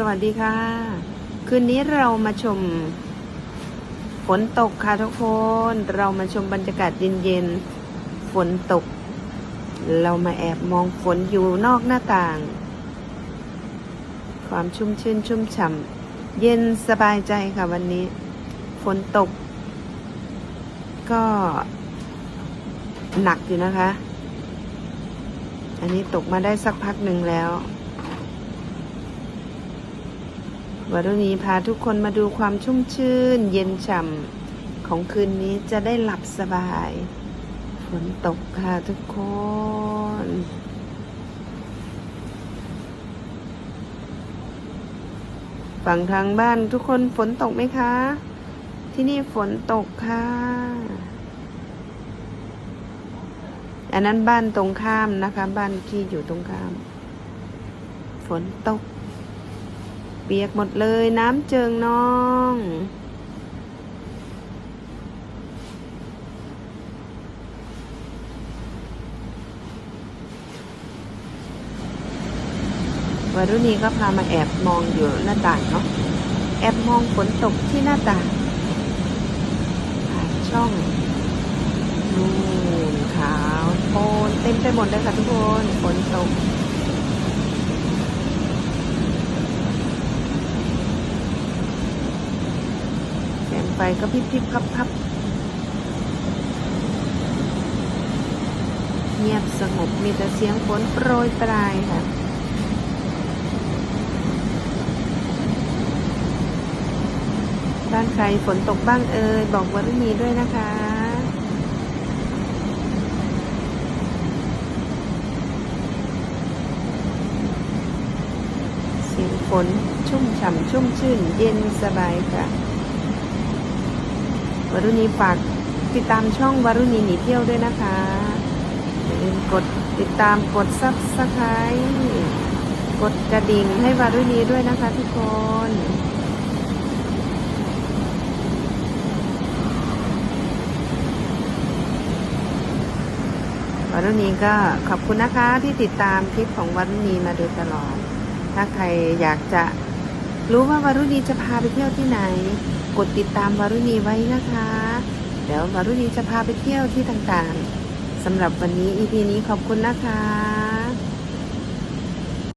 สวัสดีค่ะ คืนนี้เรามาชมฝนตกค่ะทุกคน เรามาชมบรรยากาศเย็นๆ ฝนตก เรามาแอบมองฝนอยู่นอกหน้าต่าง ความชุ่มชื่นชุ่มฉ่ำเย็นสบายใจค่ะวันนี้ ฝนตก ก็หนักอยู่นะคะ อันนี้ตกมาได้สักพักหนึ่งแล้ว วันนี้พาทุกคนมาดูความชุ่มชื่น เย็นฉ่ำของคืนนี้จะได้หลับสบาย ฝนตกค่ะทุกคนฝั่งทางบ้านทุกคนฝนตกไหมคะ ที่นี่ฝนตกค่ะ อันนั้นบ้านตรงข้ามนะคะ บ้านที่อยู่ตรงข้าม ฝนตก เปียกหมดเลยน้ำเจิงน้อง วัรุณีก็พามาแอบมองอยู่หน้าต่างเนาะ แอบมองฝนตกที่หน้าต่างผ่านช่องนู่นขาวโพนเต็มไปหมดเลยค่ะทุกคน ฝนตก แสง ไฟก็พิบพิบพับพับเงียบสงบมีแต่เสียงฝนโปรยปลายค่ะบ้านใครฝนตกบ้างเอ่ยบอกวรุณีด้วยนะคะเสียงฝนชุ่มฉ่ำชุ่มชื่นเย็นสบายค่ะ วรุณีฝากติดตามช่องวรุณีหนีเที่ยวด้วยนะคะอย่าลืมกดติดตามกดซับสไครต์กดกระดิ่งให้วารุณีด้วยนะคะทุกคนวารุณีก็ขอบคุณนะคะที่ติดตามคลิปของวารุณีมาโดยตลอด ถ้าใครอยากจะรู้ว่าวารุณีจะพาไปเที่ยวที่ไหน กดติดตามวรุณีไว้นะคะ เดี๋ยววรุณีจะพาไปเที่ยวที่ต่างๆสำหรับวันนี้ EP นี้ขอบคุณนะคะ